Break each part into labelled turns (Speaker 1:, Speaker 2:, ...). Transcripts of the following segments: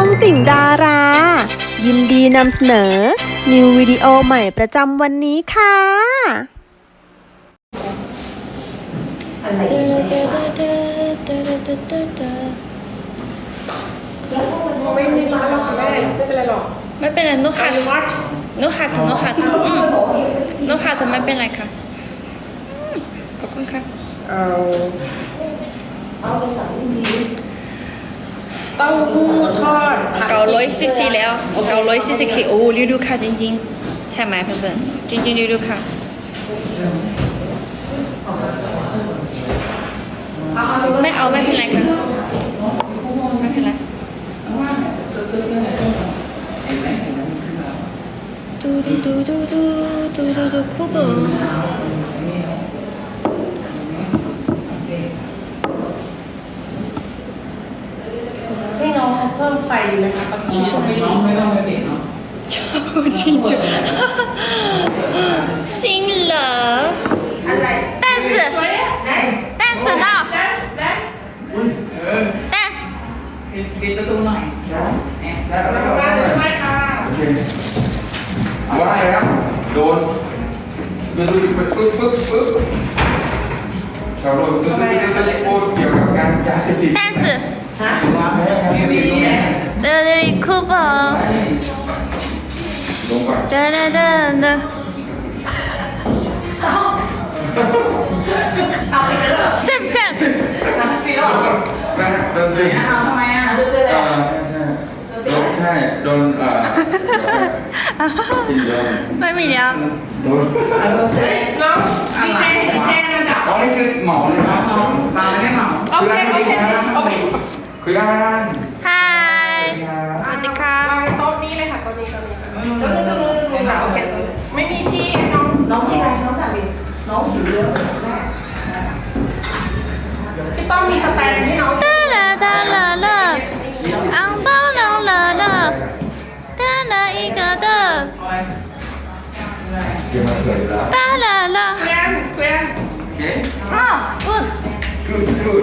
Speaker 1: องติ่งดารา ยินดีนำเสนอ นิววิดีโอใหม่ประจำวันนี้ค่ะ
Speaker 2: ไม่มีร้านหรอกค่ะแม่ไม่เป็นไรหรอก
Speaker 3: ไม่เป็นไร no heart
Speaker 2: วัด
Speaker 3: no heart no heart อืม no heart ไม่เป็นไรค่ะอืมขอบคุณค่ะ
Speaker 2: เอาเเต้าหู้ทอดผั
Speaker 3: เการ้อยซีซีแล้วเการ้อยซีซีคือโอ้ลิลูค่ะจริงๆ ใช่ไหมเพื่อนๆจริงๆลิลูค่ะไม่เอาไม่เป็นไรค่ะไม่เป็นไรดูดูดูดูดูดูดูคู่บ่
Speaker 2: ใส่อยู่เลยค่ะตอนนี้ไม่รีบ
Speaker 4: ไม่ต้องไปเปลี่ยนเนาะ
Speaker 3: จริงจัง จริงเหรอ
Speaker 2: อะไร
Speaker 3: 但
Speaker 2: 是ไหน但是呢แดน
Speaker 3: ซ์แด
Speaker 2: น
Speaker 3: ซ์
Speaker 4: เออ但是ปิดประตูหน่อยเนี่ยแล้วก็
Speaker 2: มาเดี๋ยวช่วยค่ะ
Speaker 5: โอเคว่าแล้วโดนมันรู้สึกเป็นปึ๊บปึ๊บปึ๊บเราโดนตึ๊บตึ๊บตึ๊บโคตรเกี่ยวกับการยาเสพติด
Speaker 3: 但
Speaker 4: 是ฮะมีมี 나를 잃고
Speaker 3: 봐. 따라라 라. เอา
Speaker 5: ไป
Speaker 3: เลยเหรอ 쌤, 쌤. เอา
Speaker 4: ไปเลยเหรอ
Speaker 5: นะโดนดึง
Speaker 4: เอาทำไมอะดูเจ
Speaker 5: อเอแล้วใช่ใช่โดนใช่โดนอ่อจริงโดน
Speaker 3: 빨미 량.
Speaker 5: โดน
Speaker 2: เฮ้ยเนาะดีเจดีเจระดับ
Speaker 5: อ๋อนี่คือหมอเลยนะ
Speaker 4: เมาไม่เหมา
Speaker 2: โอเคโอเคโอเค
Speaker 5: คือ
Speaker 3: ได้
Speaker 2: โต๊ะนี้โต๊ะนี้โต๊ะนี้โต๊ะนี้ค่ะโอเคไม่มีที่ให้น้อง
Speaker 6: น้องที่ไรน้องสามีน้องอยู่เยอะแม่
Speaker 2: พี่ต้องมีสแตนให้น้อง
Speaker 3: ดาลาดาลาลาอังเปาลาลาลาดาลาอีกาดา
Speaker 5: เดี๋ยวมาเกิดอยู่แล้ว
Speaker 3: ดาลาลา
Speaker 2: เพื่อนเพื่อน
Speaker 5: โอเค
Speaker 3: อ้าวอุ๊ย
Speaker 5: good good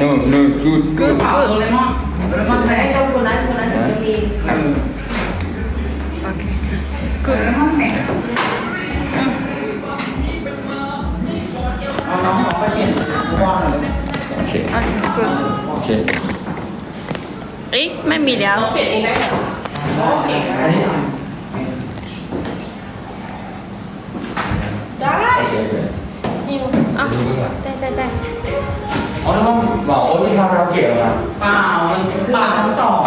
Speaker 5: no no good
Speaker 4: คือ
Speaker 5: good
Speaker 4: เปล่าโดเรมอนโดเรมอนแบ
Speaker 6: ไอ้
Speaker 4: งค์
Speaker 6: ตัวคนนั้นคน
Speaker 4: โดเรมอนแบงค์เอาน้องน้องไปเปลี่ยนว่าเลย
Speaker 5: โอเค
Speaker 3: อะคือ
Speaker 5: โอเค
Speaker 3: เอ้ยไม่มีแล้ว
Speaker 2: เปลี่ยนเองได้เหรอโอเค
Speaker 5: อันนี้
Speaker 2: ได้
Speaker 5: โอเคโอเค
Speaker 3: อะได้ได้ได้
Speaker 5: อ๋อต้องบอกว่ามีคาราโอเกะเหรอครับ
Speaker 4: เปล่ามันขึ้นมาชั้นสอง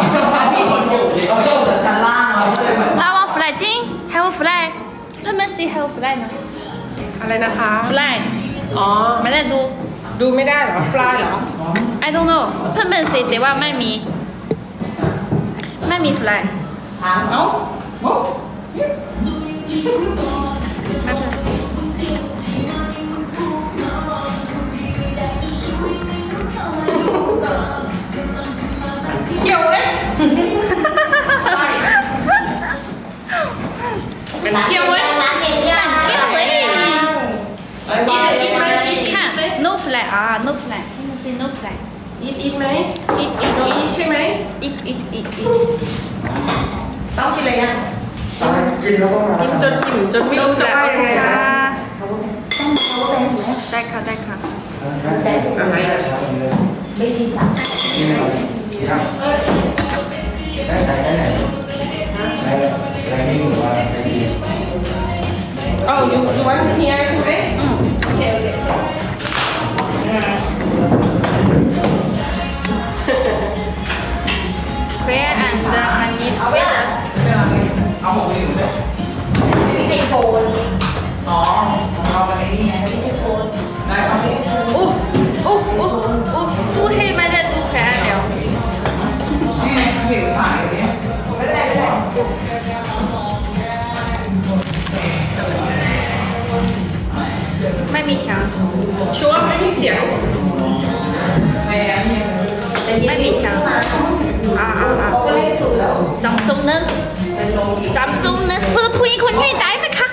Speaker 4: มีคนอยู่เขาอยู่แต่ชั้นล่างเราก็เลยแบบ
Speaker 3: ลาวาฟลายจริงเฮลฟลาย เพื่อนมาซีเฮลฟลายนะ
Speaker 2: อะไรนะคะ
Speaker 3: ฟลาย
Speaker 2: อ๋อ
Speaker 3: ไม่ได้ดู
Speaker 2: ดูไม่ได้เหรอ ฟลายเหรอ
Speaker 3: I don't know เพื่อนเป็นสิแต่ว่าไม่มี ไม่มี fly
Speaker 4: เอ้าโอ้
Speaker 3: ไม่เป็น
Speaker 2: เขียวเลย เป็นเขียวเลย
Speaker 6: ร้านเองเนี่ย
Speaker 3: เกี่ยวเลย
Speaker 2: อีทอีทไหมอีทอีท
Speaker 3: ค่ะ
Speaker 2: ไหม
Speaker 3: no fly อ่า no fly เพื่อนเป็น no fly
Speaker 2: อีทอีทไหม
Speaker 3: eat eat
Speaker 2: น้องอีท
Speaker 3: eat
Speaker 2: ใช่ไหม
Speaker 3: eat eat eat eat
Speaker 6: ต้องกินอะไรยัง
Speaker 5: ตอนนั้นกินแล้วก็มา
Speaker 2: กินจนอิ่มจนไม่รู้จะว่ายังไง
Speaker 3: ค่ะ
Speaker 2: นะ
Speaker 6: ต้องเขาแบงค์ไหม
Speaker 3: ได้ค่ะได้ค่ะ
Speaker 6: แบงค์
Speaker 2: อะไรอะ
Speaker 6: ไม่ดีสั่ง
Speaker 5: นี่นะครับนี่ครับได้ใส่ได้ไหนได้ได้นี่หรือว่าได้ซี
Speaker 2: เอ๋ออยู่อยู่ ซัมซุงนึกซัม
Speaker 3: ซุง
Speaker 2: นึกเพื่อคุ
Speaker 3: ย
Speaker 4: คนให้ได้
Speaker 6: ไหมคะ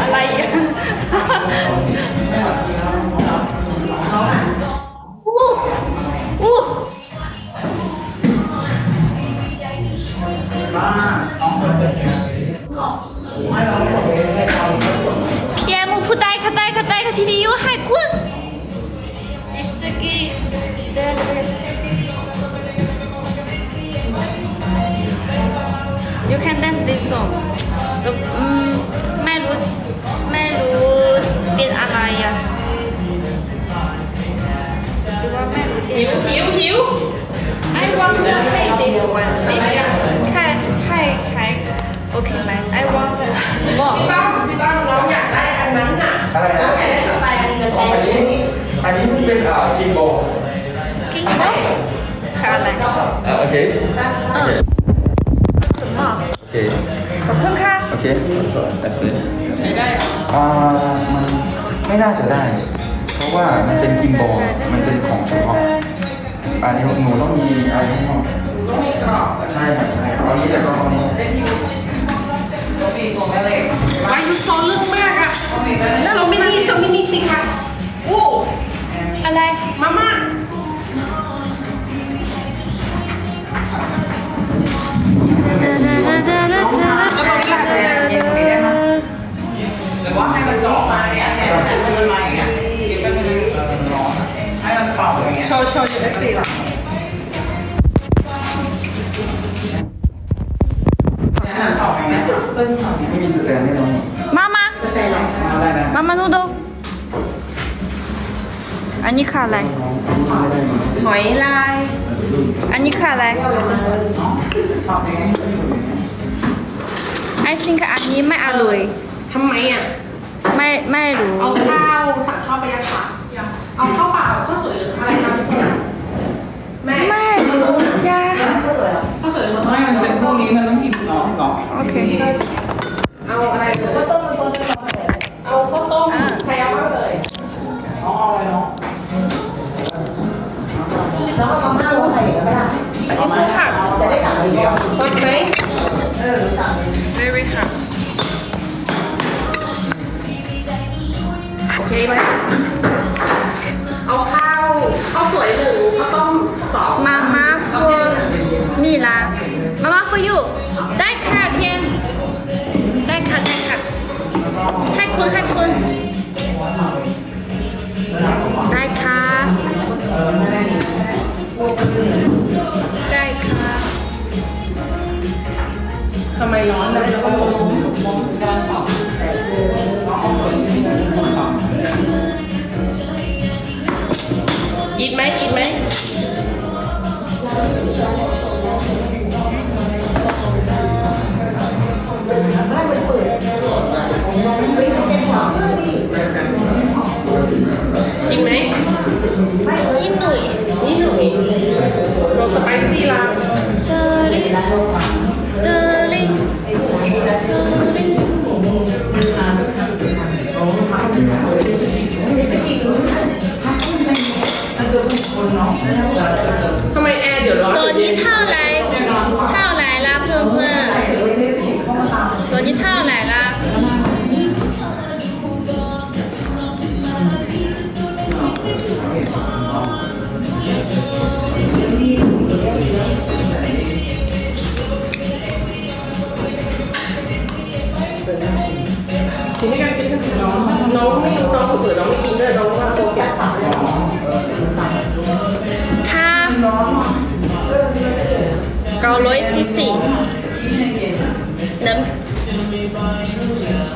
Speaker 4: อะไรอู้อู้พี่
Speaker 6: แอมูพูด
Speaker 4: ได้ค่ะ
Speaker 3: ได้ค่ะได้ค่ะทีนี้อยู่
Speaker 4: ห้คุณเอิสกี you can dance
Speaker 6: this song ไม่
Speaker 2: รู้ไม่รู้เตีย
Speaker 4: นอะ
Speaker 3: ไรอะหรือ
Speaker 6: ว่า
Speaker 3: ไม่รู้เตียนหิ
Speaker 2: วหิวหิว
Speaker 3: I want to play this one this ค่ค่ค่โอเคไหม I want บอก
Speaker 2: พี่บ้างพี่บ้างน้องอยากได้อันนั้นน่ะ
Speaker 5: อะไรนะ
Speaker 2: อยากได้สไตล์อันนี้
Speaker 5: อันนี้มันเป็นอ่าคีโบ
Speaker 3: กินได้ค่ะอะไร
Speaker 5: เออโอเค
Speaker 3: เออ small
Speaker 5: โอเค
Speaker 3: ขอบคุณค่ะ
Speaker 5: โอเค that's it
Speaker 2: ใช้ได้เหรอ
Speaker 5: อ่ามันไม่น่าจะได้ เพราะว่ามันเป็นกิมโบมันเป็นของเฉพาะอันนี้หนูต้องมีอะไรนี่
Speaker 2: ต้องมีกรอบ
Speaker 5: ใช่ครับใช่เอานี้แต่ก็เอานี้
Speaker 2: วายุโซลึกมากอะโซมินิโซมินิติค่ะโอ้
Speaker 3: อะไร
Speaker 2: มาม่า
Speaker 4: หรือว่าให้มันเจาะมาเนี่ยให้มันมาอย่างเงี้ยเดี๋ยวมันให้มันเป่าอย่างเงี้ย
Speaker 2: โชว์โชว์อยู่เอฟซีหรอ
Speaker 4: ให้มันเป่าอย่างเงี้ยปึ้งเป่าอย่างเงี้ย
Speaker 5: ไม่มีสแตนแน่นอน
Speaker 3: มามา
Speaker 4: อะไรนะ
Speaker 3: มามานูโดอันนี้ค่ะอะไร
Speaker 2: หอยลาย
Speaker 3: อันนี้ค่ะอะไร
Speaker 4: เป่าอย่างเงี้ย
Speaker 3: I think อันนี้ไม่อร่อย
Speaker 2: ทำไมอะ
Speaker 3: ไม่ไม่รู้
Speaker 2: เอาข้าวสั่งข้าวไปยังคะยังเอาข้าวเปล่าข้าวสวยหรืออะไรคะแม่
Speaker 3: ไม่รู้จ้า
Speaker 2: ข้าวสวยหรือ
Speaker 4: ไม่มันเป็นพวกนี้มันต้องกินร้อนก่อน
Speaker 3: โอเค
Speaker 2: เอาอะไรหรือว่าต้มมันตัวจะต้มเลยเอาข้าวต้มใครเอาข้าวเลย
Speaker 4: น้องเอาอะไรน้อง
Speaker 6: แล้วก็มาม่ารู้ใส่กันไหมล่ะ
Speaker 3: อันนี้ so hot
Speaker 6: จะได้สั่งเดียว
Speaker 2: ต้นไหม เคไหมเอาข้าวข้าวสวยหนึ่งข้าวต้มสอง
Speaker 3: มามา for นี่ละมามา for you ได้ค่ะเพียงได้ค่ะได้ค่ะให้คุณให้คุณได้ค่ะได้ค่ะ
Speaker 2: ทำไมร้อนนะแล้วก็ กินไหมกินไหมกินไหม
Speaker 3: นี่หนุ่ย
Speaker 2: นี่หนูโรสไปซี่ลา
Speaker 3: เตอ
Speaker 2: ทำไมแอร์เดี๋ยวร้อน
Speaker 3: ตัวนี้เท่าไหรเท่าไหรล่ะเพื่อนเพื่อนๆตัวนี้เท่าไหรล่ะ
Speaker 2: กินด้วยกันกินด้วยกันน้องน้องไม่น้องคนอื่นน้องไม่กินด้วยน้องว่าตัวแก่ปากเลย
Speaker 3: เก้าร้อยสี่สิบน้ำ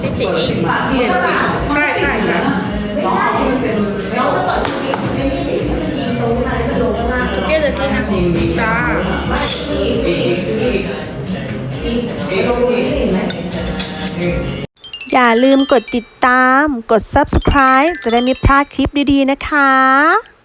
Speaker 3: สี่สิบอีก
Speaker 2: ใช่ใช่ค่ะ
Speaker 3: เจ๊เดี๋ยกินนะ
Speaker 2: จ้า
Speaker 1: อย่าลืมกดติดตาม กด subscribe จะได้ไม่พลาดคลิปดี ๆ นะคะ